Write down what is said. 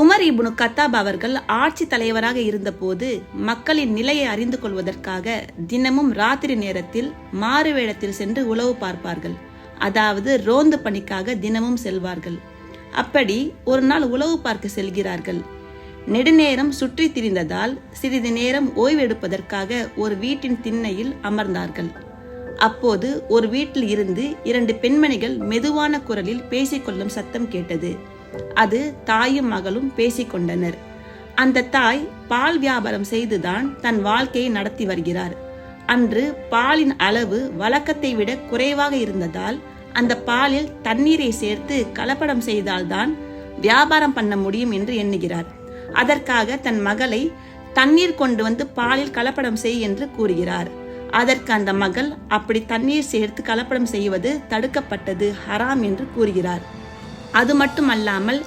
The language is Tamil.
உமர் இபுனு கத்தாப் அவர்கள் ஆட்சி தலைவராக இருந்தபோது மக்களின் நிலையை அறிந்து கொள்வதற்காக தினமும் ராத்திரி நேரத்தில் மாறு வேடத்தில் சென்று உளவு பார்ப்பார்கள். அதாவது ரோந்து பணிக்காக தினமும் செல்வார்கள். அப்படி ஒரு நாள் உளவு பார்க்க செல்கிறார்கள். நெடுநேரம் சுற்றி திரிந்ததால் சிறிது நேரம் ஓய்வெடுப்பதற்காக ஒரு வீட்டின் திண்ணையில் அமர்ந்தார்கள். அப்போது ஒரு வீட்டில் இருந்து இரண்டு பெண்மணிகள் மெதுவான குரலில் பேசிக்கொள்ளும் சத்தம் கேட்டது. அது தாயும் மகளும் பேசிக்கொண்டனர். அந்த தாய் பால் வியாபாரம் செய்துதான் தன் வாழ்க்கையை நடத்தி வருகிறார். அன்று பாலின் அளவு வழக்கத்தை விட குறைவாக இருந்ததால் அந்த பாலில் தண்ணீரை சேர்த்து கலப்படம் செய்தால்தான் வியாபாரம் பண்ண முடியும் என்று எண்ணுகிறார். அதற்காக தன் மகளை தண்ணீர் கொண்டு வந்து பாலில் கலப்படம் செய் என்று கூறுகிறார். அதற்கு அந்த மகள் அப்படி தண்ணீர் சேர்த்து கலப்படம் செய்வது தடுக்கப்பட்டது ஹராம் என்று கூறுகிறார். அது மட்டுமல்லாமல்